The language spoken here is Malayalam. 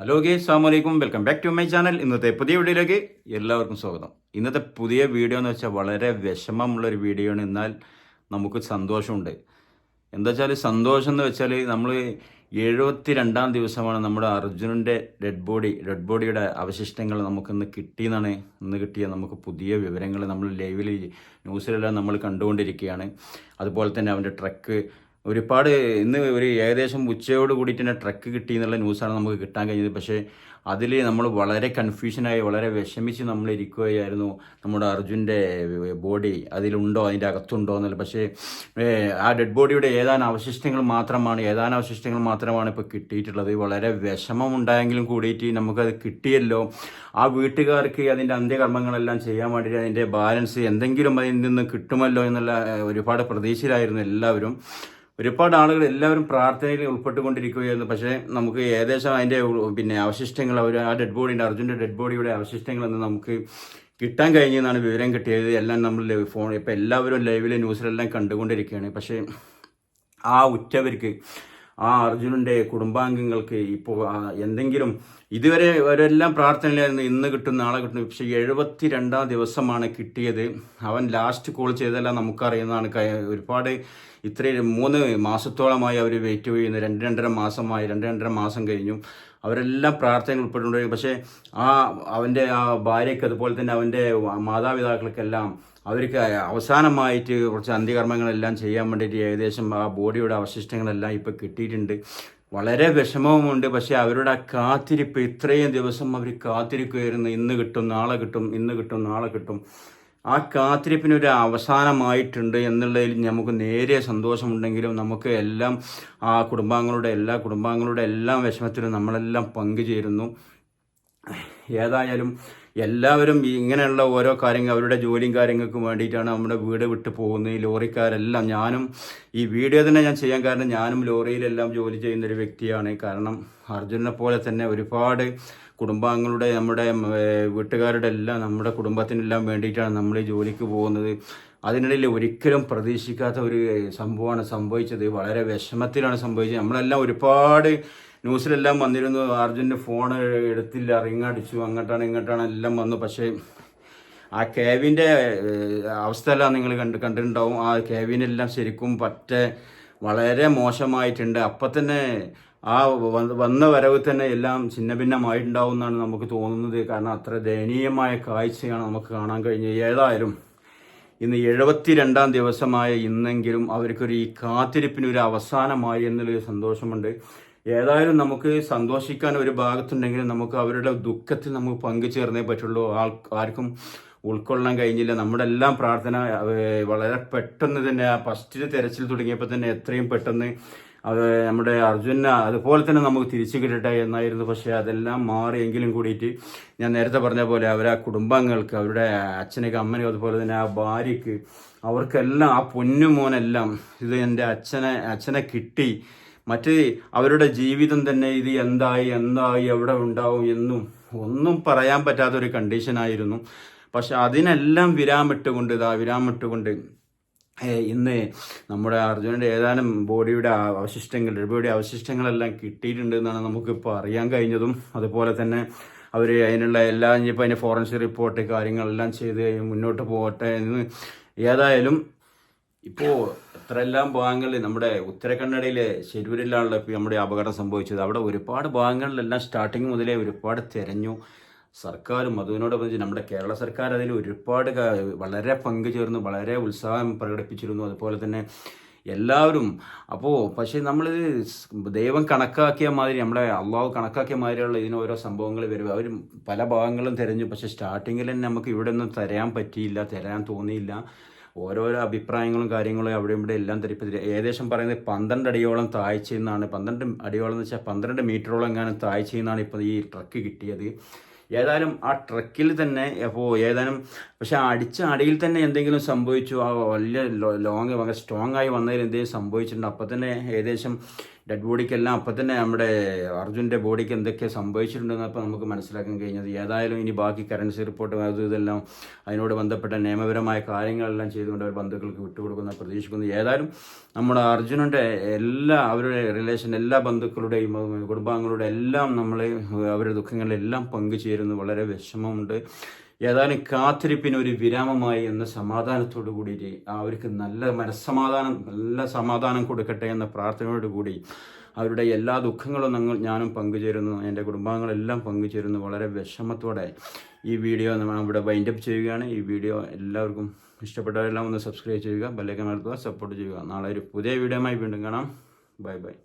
ഹലോ ഗേ അസ്സാമലൈക്കും welcome back to my channel ഇന്നത്തെ പുതിയ വീഡിയോയിലേക്ക് എല്ലാവർക്കും സ്വാഗതം. ഇന്നത്തെ പുതിയ വീഡിയോ എന്ന് വെച്ചാൽ വളരെ വിഷമമുള്ളൊരു വീഡിയോ ആണ്. എന്നാൽ നമുക്ക് സന്തോഷമുണ്ട്. എന്താ വെച്ചാൽ സന്തോഷം എന്ന് വെച്ചാൽ നമ്മൾ എഴുപത്തി രണ്ടാം ദിവസമാണ് നമ്മുടെ അർജുനന്റെ ഡെഡ് ബോഡി ഡെഡ് ബോഡിയുടെ അവശിഷ്ടങ്ങൾ നമുക്കിന്ന് കിട്ടിയെന്നാണ്. ഇന്ന് കിട്ടിയ നമുക്ക് പുതിയ വിവരങ്ങൾ നമ്മൾ ലൈവിൽ ന്യൂസിലെല്ലാം നമ്മൾ കണ്ടുകൊണ്ടിരിക്കുകയാണ്. അതുപോലെ തന്നെ അവന്റെ ട്രക്ക് ഒരുപാട് ഇന്ന് ഒരു ഏകദേശം ഉച്ചയോട് കൂടിയിട്ട് തന്നെ ട്രക്ക് കിട്ടി എന്നുള്ള ന്യൂസാണ് നമുക്ക് കിട്ടാൻ കഴിഞ്ഞത്. പക്ഷേ അതിൽ നമ്മൾ വളരെ കൺഫ്യൂഷനായി വളരെ വിഷമിച്ച് നമ്മൾ ഇരിക്കുകയായിരുന്നു. നമ്മുടെ അർജുന്റെ ബോഡി അതിലുണ്ടോ അതിന്റെ അകത്തുണ്ടോ എന്നല്ല. പക്ഷേ ആ ഡെഡ് ബോഡിയുടെ ഏതാനും അവശിഷ്ടങ്ങൾ മാത്രമാണ് ഏതാനും അവശിഷ്ടങ്ങൾ മാത്രമാണ് ഇപ്പോൾ കിട്ടിയിട്ടുള്ളത്. വളരെ വിഷമം ഉണ്ടായെങ്കിലും കൂടിയിട്ട് നമുക്കത് കിട്ടിയല്ലോ. ആ വീട്ടുകാർക്ക് അതിന്റെ അന്ത്യകർമ്മങ്ങളെല്ലാം ചെയ്യാൻ വേണ്ടിയിട്ട് അതിന്റെ ബാലൻസ് എന്തെങ്കിലും അതിൽ നിന്ന് കിട്ടുമല്ലോ എന്നുള്ള ഒരുപാട് പ്രതീക്ഷയിലായിരുന്നു എല്ലാവരും. ഒരുപാട് ആളുകൾ എല്ലാവരും പ്രാർത്ഥനയിൽ ഉൾപ്പെട്ടുകൊണ്ടിരിക്കുകയായിരുന്നു. പക്ഷേ നമുക്ക് ഏകദേശം അതിന്റെ പിന്നെ അവശിഷ്ടങ്ങൾ അവർ ആ ഡെഡ് ബോഡിന്റെ അർജുന്റെ ഡെഡ് ബോഡിയുടെ അവശിഷ്ടങ്ങളൊന്നും നമുക്ക് കിട്ടാൻ കഴിഞ്ഞെന്നാണ് വിവരം കിട്ടിയത്. എല്ലാം നമ്മൾ ഫോൺ ഇപ്പോൾ എല്ലാവരും ലൈവിലെ ന്യൂസിലെല്ലാം കണ്ടുകൊണ്ടിരിക്കുകയാണ്. പക്ഷേ ആ ഉറ്റവർക്ക് ആ അർജുനന്റെ കുടുംബാംഗങ്ങൾക്ക് ഇപ്പോൾ എന്തെങ്കിലും ഇതുവരെ അവരെല്ലാം പ്രാർത്ഥനയിലായിരുന്നു. ഇന്ന് കിട്ടും നാളെ കിട്ടും പക്ഷേ എഴുപത്തി രണ്ടാം ദിവസമാണ് കിട്ടിയത്. അവൻ ലാസ്റ്റ് കോൾ ചെയ്തെല്ലാം നമുക്കറിയുന്നതാണ്. ഒരുപാട് ഇത്രയും മൂന്ന് മാസത്തോളമായി അവർ വെയിറ്റ് ചെയ്യുന്നു. രണ്ട് രണ്ടര മാസമായി രണ്ട് രണ്ടര മാസം കഴിഞ്ഞു. അവരെല്ലാം പ്രാർത്ഥനയിൽ ഉൾപ്പെട്ടുകൊണ്ടിരിക്കും പക്ഷേ ആ അവന്റെ ആ ഭാര്യയ്ക്ക് അതുപോലെ തന്നെ അവന്റെ മാതാപിതാക്കൾക്കെല്ലാം അവർക്ക് അവസാനമായിട്ട് കുറച്ച് അന്ത്യകർമ്മങ്ങളെല്ലാം ചെയ്യാൻ വേണ്ടിയിട്ട് ഏകദേശം ആ ബോഡിയുടെ അവശിഷ്ടങ്ങളെല്ലാം ഇപ്പോൾ കിട്ടിയിട്ടുണ്ട്. വളരെ വിഷമവുമുണ്ട്. പക്ഷേ അവരുടെ ആ കാത്തിരിപ്പ് ഇത്രയും ദിവസം അവർ കാത്തിരിക്കുകയായിരുന്നു ഇന്ന് കിട്ടും നാളെ കിട്ടും ഇന്ന് കിട്ടും നാളെ കിട്ടും. ആ കാത്തിരിപ്പിനൊരു അവസാനമായിട്ടുണ്ട് എന്നുള്ളതിൽ നമുക്ക് നേരിയ സന്തോഷമുണ്ടെങ്കിലും നമുക്ക് എല്ലാം ആ കുടുംബാംഗങ്ങളുടെ എല്ലാ കുടുംബാംഗങ്ങളുടെ എല്ലാം വിഷമത്തിലും നമ്മളെല്ലാം പങ്കുചേരുന്നു. ഏതായാലും എല്ലാവരും ഇങ്ങനെയുള്ള ഓരോ കാര്യങ്ങൾ അവരുടെ ജോലിയും കാര്യങ്ങൾക്കും വേണ്ടിയിട്ടാണ് നമ്മുടെ വീട് വിട്ട് പോകുന്നത്. ഈ ലോറിക്കാരെല്ലാം ഞാനും ഈ വീഡിയോ തന്നെ ഞാൻ ചെയ്യാൻ കാരണം ഞാനും ലോറിയിലെല്ലാം ജോലി ചെയ്യുന്ന ഒരു വ്യക്തിയാണ്. കാരണം അർജുനെ പോലെ തന്നെ ഒരുപാട് കുടുംബാംഗങ്ങളുടെ നമ്മുടെ വീട്ടുകാരുടെ എല്ലാം നമ്മുടെ കുടുംബത്തിനെല്ലാം വേണ്ടിയിട്ടാണ് നമ്മൾ ഈ ജോലിക്ക് പോകുന്നത്. അതിനിടയിൽ ഒരിക്കലും പ്രതീക്ഷിക്കാത്ത ഒരു സംഭവമാണ് സംഭവിച്ചത്. വളരെ വിഷമത്തിലാണ് സംഭവിച്ചത്. നമ്മളെല്ലാം ഒരുപാട് ന്യൂസിലെല്ലാം വന്നിരുന്നു. അർജുന്റെ ഫോൺ എടുത്തില്ല. റിങ് അടിച്ചു. അങ്ങോട്ടാണ് ഇങ്ങോട്ടാണ് എല്ലാം വന്നു. പക്ഷേ ആ കേവിന്റെ അവസ്ഥയെല്ലാം നിങ്ങൾ കണ്ട് കണ്ടിട്ടുണ്ടാവും. ആ കേവിനെല്ലാം ശരിക്കും പറ്റ വളരെ മോശമായിട്ടുണ്ട്. അപ്പം തന്നെ ആ വന്ന വരവ് തന്നെ എല്ലാം ഛിന്ന ഭിന്നമായിട്ടുണ്ടാവും എന്നാണ് നമുക്ക് തോന്നുന്നത്. കാരണം അത്ര ദയനീയമായ കാഴ്ചയാണ് നമുക്ക് കാണാൻ കഴിഞ്ഞത്. ഏതായാലും ഇന്ന് എഴുപത്തി രണ്ടാം ദിവസമായ ഇന്നെങ്കിലും അവർക്കൊരു ഈ കാത്തിരിപ്പിന് ഒരു അവസാനമായി എന്നുള്ളൊരു സന്തോഷമുണ്ട്. ഏതായാലും നമുക്ക് സന്തോഷിക്കാൻ ഒരു ഭാഗത്തുണ്ടെങ്കിൽ നമുക്ക് അവരുടെ ദുഃഖത്തിൽ നമുക്ക് പങ്കുചേർന്നേ പറ്റുള്ളൂ. ആൾ ആർക്കും ഉൾക്കൊള്ളാൻ കഴിഞ്ഞില്ല. നമ്മുടെ എല്ലാം പ്രാർത്ഥന വളരെ പെട്ടെന്ന് തന്നെ ആ ഫസ്റ്റ് തെരച്ചിൽ തുടങ്ങിയപ്പോൾ തന്നെ എത്രയും പെട്ടെന്ന് അത് നമ്മുടെ അർജുന അതുപോലെ തന്നെ നമുക്ക് തിരിച്ചു കിട്ടട്ടെ എന്നായിരുന്നു. പക്ഷേ അതെല്ലാം മാറിയെങ്കിലും കൂടിയിട്ട് ഞാൻ നേരത്തെ പറഞ്ഞ പോലെ അവരെ ആ കുടുംബാംഗങ്ങൾക്ക് അവരുടെ അച്ഛനൊക്കെ അമ്മനും അതുപോലെ തന്നെ ആ ഭാര്യയ്ക്ക് അവർക്കെല്ലാം ആ പൊന്നുമോനെല്ലാം ഇത് എന്റെ അച്ഛനെ അച്ഛനെ കിട്ടി. മറ്റ് അവരുടെ ജീവിതം തന്നെ ഇത് എന്തായി എന്തായി എവിടെ ഉണ്ടാവും എന്നും ഒന്നും പറയാൻ പറ്റാത്തൊരു കണ്ടീഷനായിരുന്നു പക്ഷെ അതിനെല്ലാം വിരാമിട്ടുകൊണ്ട് ഇതാ വിരാമിട്ടുകൊണ്ട് ഇന്ന് നമ്മുടെ അർജുനന്റെ ഏതാനും ബോഡിയുടെ അവശിഷ്ടങ്ങൾ രൂപയുടെ അവശിഷ്ടങ്ങളെല്ലാം കിട്ടിയിട്ടുണ്ട് എന്നാണ് നമുക്കിപ്പോൾ അറിയാൻ കഴിഞ്ഞതും. അതുപോലെ തന്നെ അവർ അതിനുള്ള എല്ലാ ഇനിയിപ്പോൾ അതിന്റെ ഫോറൻസിക് റിപ്പോർട്ട് കാര്യങ്ങളെല്ലാം ചെയ്ത് മുന്നോട്ട് പോകട്ടെ എന്ന് ഏതായാലും ഇപ്പോൾ എത്രയെല്ലാം ഭാഗങ്ങളിൽ നമ്മുടെ ഉത്തരകന്നഡയിലെ ശരൂരിലാണല്ലോ ഇപ്പോൾ നമ്മുടെ അപകടം സംഭവിച്ചത്. അവിടെ ഒരുപാട് ഭാഗങ്ങളിലെല്ലാം സ്റ്റാർട്ടിങ് മുതലേ ഒരുപാട് തിരഞ്ഞു. സർക്കാരും അതിനോടൊപ്പം നമ്മുടെ കേരള സർക്കാർ അതിൽ ഒരുപാട് വളരെ പങ്കു ചേർന്നു വളരെ ഉത്സാഹം പ്രകടിപ്പിച്ചിരുന്നു. അതുപോലെ തന്നെ എല്ലാവരും അപ്പോൾ പക്ഷേ നമ്മൾ ദൈവം കണക്കാക്കിയ മാതിരി നമ്മളെ അള്ളാഹു കണക്കാക്കിയ മാതിരിയുള്ള ഇതിന് ഓരോ സംഭവങ്ങൾ വരും. അവർ പല ഭാഗങ്ങളും തിരഞ്ഞു. പക്ഷേ സ്റ്റാർട്ടിങ്ങിൽ തന്നെ നമുക്ക് ഇവിടെ ഒന്നും തരാൻ പറ്റിയില്ല തരാൻ തോന്നിയില്ല. ഓരോരോ അഭിപ്രായങ്ങളും കാര്യങ്ങളും അവിടെ ഇവിടെ എല്ലാം തരിപ്പതിൽ ഏകദേശം പറയുന്നത് പന്ത്രണ്ട് അടിയോളം താഴ്ചയെന്നാണ് പന്ത്രണ്ട് അടിയോളം എന്ന് വെച്ചാൽ പന്ത്രണ്ട് മീറ്ററോളം എങ്ങാനും താഴ്ചയെന്നാണ് ഇപ്പോൾ ഈ ട്രക്ക് കിട്ടിയത്. ഏതായാലും ആ ട്രക്കിൽ തന്നെ അപ്പോൾ ഏതാനും പക്ഷേ അടിച്ച അടിയിൽ തന്നെ എന്തെങ്കിലും സംഭവിച്ചു. ആ വലിയ ലോങ് വളരെ സ്ട്രോങ് ആയി വന്നതിൽ എന്തെങ്കിലും സംഭവിച്ചിട്ടുണ്ട്? അപ്പോൾ തന്നെ ഏകദേശം ഡെഡ് ബോഡിക്കെല്ലാം അപ്പം തന്നെ നമ്മുടെ അർജുന്റെ ബോഡിക്ക് എന്തൊക്കെ സംഭവിച്ചിട്ടുണ്ടെന്ന് അപ്പോൾ നമുക്ക് മനസ്സിലാക്കാൻ കഴിഞ്ഞത്. ഏതായാലും ഇനി ബാക്കി കറൻസി റിപ്പോർട്ട് അത് ഇതെല്ലാം അതിനോട് ബന്ധപ്പെട്ട നിയമപരമായ കാര്യങ്ങളെല്ലാം ചെയ്തുകൊണ്ട് അവർ ബന്ധുക്കൾക്ക് വിട്ടുകൊടുക്കുന്ന പ്രതീക്ഷിക്കുന്നു. ഏതായാലും നമ്മുടെ അർജുനന്റെ എല്ലാ അവരുടെ റിലേഷൻ എല്ലാ ബന്ധുക്കളുടെയും കുടുംബാംഗങ്ങളുടെ എല്ലാം നമ്മൾ അവരുടെ ദുഃഖങ്ങളിലെല്ലാം പങ്കുചേരുന്നു. വളരെ വിഷമമുണ്ട്. ഏതായാലും കാത്തിരിപ്പിന് ഒരു വിരാമമായി എന്ന സമാധാനത്തോടു കൂടി അവർക്ക് നല്ല മനസ്സമാധാനം നല്ല സമാധാനം കൊടുക്കട്ടെ എന്ന പ്രാർത്ഥനയോട് കൂടി അവരുടെ എല്ലാ ദുഃഖങ്ങളും ഞങ്ങൾ ഞാനും പങ്കുചേരുന്നു. എന്റെ കുടുംബാംഗങ്ങളെല്ലാം പങ്കുചേരുന്നു. വളരെ വിഷമത്തോടെ ഈ വീഡിയോ നമ്മൾ ഇവിടെ വൈൻഡപ്പ് ചെയ്യുകയാണ്. ഈ വീഡിയോ എല്ലാവർക്കും ഇഷ്ടപ്പെട്ടവരെല്ലാം ഒന്ന് സബ്സ്ക്രൈബ് ചെയ്യുക ബെല്ലൈക്കൻ നടത്തുക സപ്പോർട്ട് ചെയ്യുക. നാളെ ഒരു പുതിയ വീഡിയോയുമായി വീണ്ടും കാണാം. Bye bye